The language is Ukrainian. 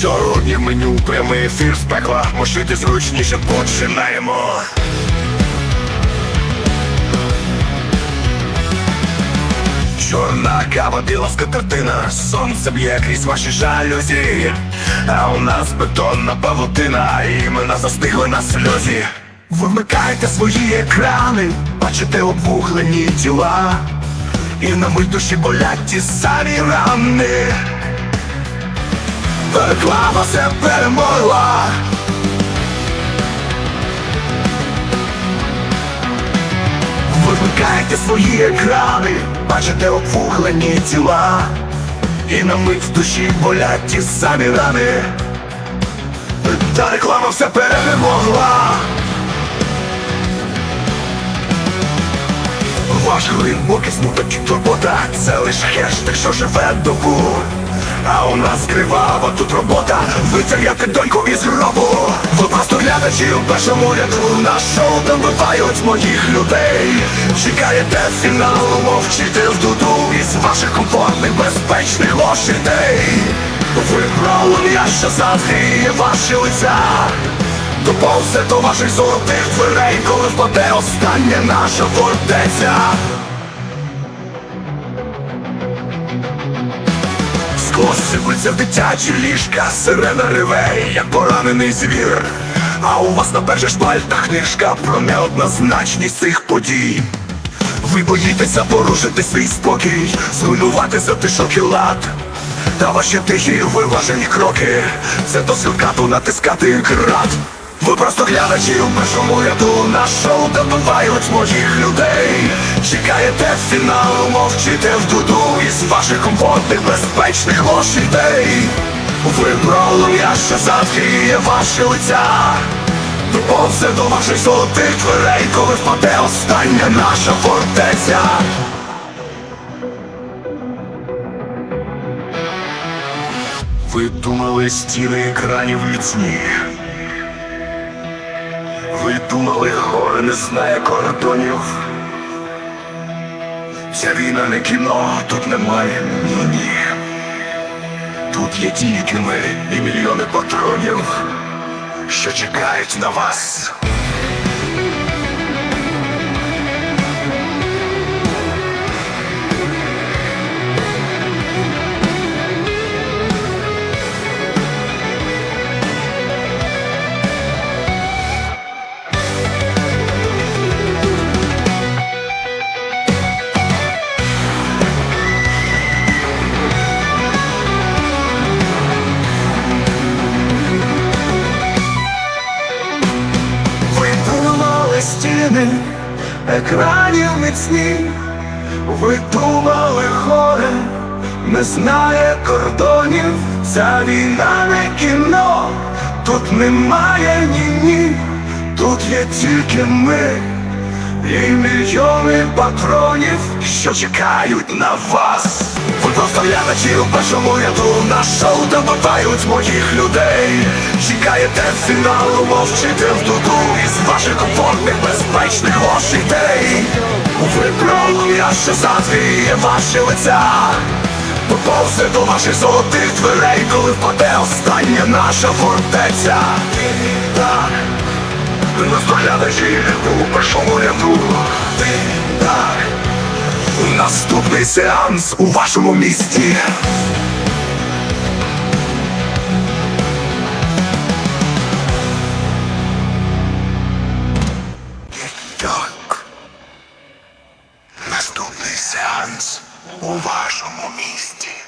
Сьогодні меню прямий ефір з пекла. Мошити зручніше починаємо. Чорна кава, біла скатертина. Сонце б'є крізь ваші жалюзі. А у нас бетонна павутина. Імена застигли на сльозі Ви вмикаєте свої екрани Бачите обвуглені тіла. І на мить душі болять ті самі рани. Реклама все перемогла. Ви вмикаєте свої екрани, бачите обвуглені тіла. І на мить в душі болять ті самі рани. Та реклама все перемогла Ваш глибокий смуток і турбота. Це лише хештег, що живе добу А у нас кривава тут робота. Витягати доньку із гробу. Ви просто глядачі у першому ряду. На шоу там бивають моїх людей. Чекаєте фіналу, мовчите в дуду. Із ваших комфортних, безпечних лошадей Ви правлення, що загріє ваші лиця Доповзе до ваших золотих дверей, коли впаде остання наша фортеця. Скло в дитячі ліжка, сирена реве, як поранений звір. А у вас на перших шпальтах книжка про неоднозначність цих подій. Ви боїтеся порушити свій спокій, зруйнувати затишок і лад. Та ваші тихі виважені кроки Це до силкату натискати крат Ви просто глядачі у першому ряду На шоу де вбивають моїх людей. Чекаєте фіналу, мовчите в дуду Із ваших комфортних, безпечних лошадей. Ви пролум'я, що загріє ваші лиця. Доповзе до ваших золотих дверей Коли впаде остання наша фортеця. Ви думали стіни екранів міцні. Ви думали, горе не знає кордонів. Ця війна не кіно, тут немає ні. Тут є тільки ми і мільйони патронів, що чекають на вас. Думали стіни екранів міцні, видумали хоре, не знає кордонів, ця війна не кіно, тут немає ні-ні, тут є тільки ми і мільйони патронів, що чекають на вас. Ви просто глядачі у першому ряду на шоу де моїх людей. Чекаєте фіналу, мовчите в дуду із ваших комфортних, безпечних лошадей. Ви пролум'я, що загріє ваші лиця. Поповзе до ваших золотих дверей, коли впаде остання наша фортеця. Так. Настоглядачі у першому ряду. Ти так Наступний сеанс у вашому місті. Так. Наступний сеанс у вашому місті